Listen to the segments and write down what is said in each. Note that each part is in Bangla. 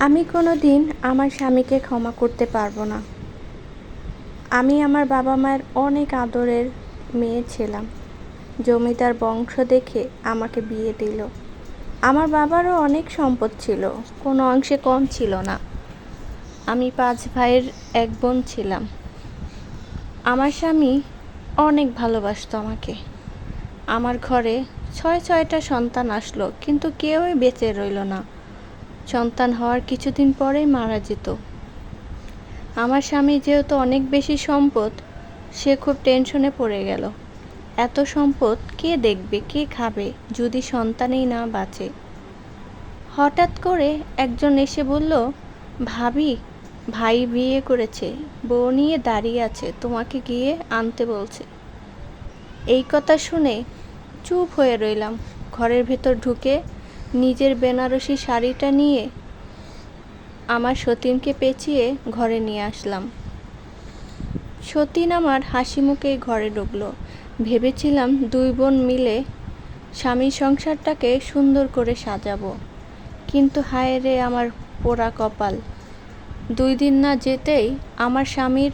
আমি কোনো দিন আমার স্বামীকে ক্ষমা করতে পারব না। আমি আমার বাবা মায়ের অনেক আদরের মেয়ে ছিলাম। জমিদার বংশ দেখে আমাকে বিয়ে দিল। আমার বাবারও অনেক সম্পদ ছিল, কোনো অংশে কম ছিল না। আমি পাঁচ ভাইয়ের এক বোন ছিলাম। আমার স্বামী অনেক ভালোবাসত আমাকে। আমার ঘরে ছয় ছয়টা সন্তান আসলো, কিন্তু কেউই বেঁচে রইল না। সন্তান হওয়ার কিছুদিন পরেই মারা যেত। আমার স্বামী যেহেতু অনেক বেশি সম্পদ, সে খুব টেনশনে পড়ে গেল। এত সম্পদ কে দেখবে, কে খাবে যদি সন্তানেই না বাঁচে? হঠাৎ করে একজন এসে বলল, ভাবি, ভাই বিয়ে করেছে, বউ নিয়ে দাঁড়িয়ে আছে, তোমাকে গিয়ে আনতে বলছে। এই কথা শুনে চুপ হয়ে রইলাম। ঘরের ভেতর ঢুকে নিজের বেনারসি শাড়িটা নিয়ে আমার সতীনকে পেঁচিয়ে ঘরে নিয়ে আসলাম। সতীন আমার হাসি মুখেই ঘরে ঢুকলো। ভেবেছিলাম দুই বোন মিলে স্বামী সংসারটাকে সুন্দর করে সাজাবো। কিন্তু হায় রে আমার পোড়া কপাল। দুই দিন না যেতেই আমার স্বামীর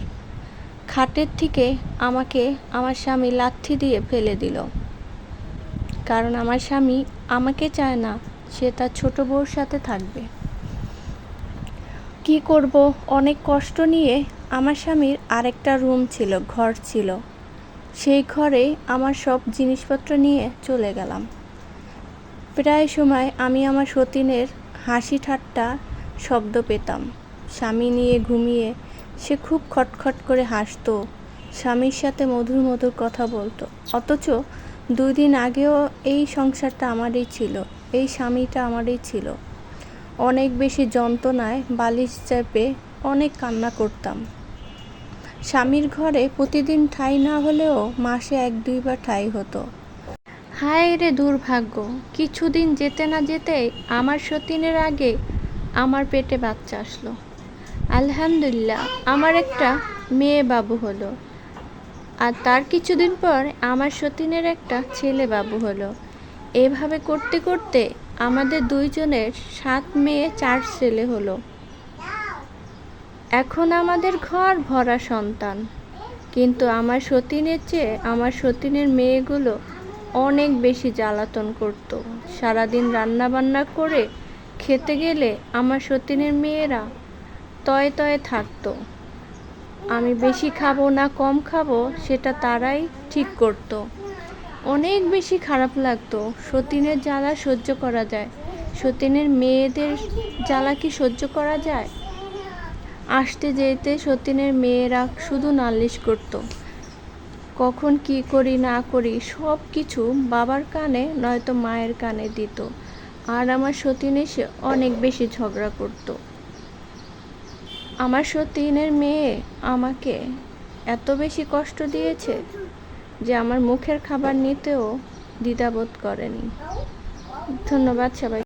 খাটের থেকে আমাকে আমার স্বামী লাথি দিয়ে ফেলে দিল। কারণ আমার স্বামী আমাকে চায় না। সে তার ছোট বউর সাথে থাকবে। কি করব? অনেক কষ্ট নিয়ে আমার স্বামীর আরেকটা রুম ছিল, ঘর ছিল। সেই ঘরে আমার সব জিনিসপত্র নিয়ে চলে গেলাম। প্রায় সময় আমি আমার সতীনের হাসি ঠাট্টা শব্দ পেতাম। স্বামী নিয়ে ঘুমিয়ে সে খুব খটখট করে হাসতো, স্বামীর সাথে মধুর মধুর কথা বলতো। অথচ দুই দিন আগেও এই সংসারটা আমারই ছিল। এই স্বামীটা আমারই ছিল। অনেক বেশি যন্ত্রণায় বালিশ চেপে অনেক কান্না করতাম। স্বামীর ঘরে প্রতিদিন ঠাঁই না হলেও মাসে এক দুইবার ঠাঁই হতো। হায় রে দুর্ভাগ্য, কিছুদিন যেতে না যেতেই আমার সতীনের আগে আমার পেটে বাচ্চা আসলো। আলহামদুলিল্লাহ, আমার একটা মেয়ে বাবু হলো। আর তার কিছুদিন পর আমার সতীনের একটা ছেলে বাবু হলো। এভাবে করতে করতে আমাদের দুইজনের সাত মেয়ে, চার ছেলে হলো। এখন আমাদের ঘর ভরা সন্তান। কিন্তু আমার সতীনের চেয়ে আমার সতীনের মেয়েগুলো অনেক বেশি জ্বালাতন করত। সারাদিন রান্না বান্না করে খেতে গেলে আমার সতীনের মেয়েরা তয়ে তয়ে থাকতো। আমি বেশি খাব না কম খাব, সেটা তারাই ঠিক করতো। অনেক বেশি খারাপ লাগতো। সতীনের জ্বালা সহ্য করা যায়। সতীনের মেয়েদের জ্বালা কি সহ্য করা যায়? আসতে যেতে সতীনের মেয়েরা শুধু নালিশ করতো। কখন কি করি না করি সব কিছু বাবার কানে, নয়তো মায়ের কানে দিত। আর আমার সতীন এসে অনেক বেশি ঝগড়া করতো। আমার সতীনের মেয়ে আমাকে এত বেশি কষ্ট দিয়েছে যে আমার মুখের খাবার নিতেও দ্বিধাবোধ করেনি। ধন্যবাদ সবাই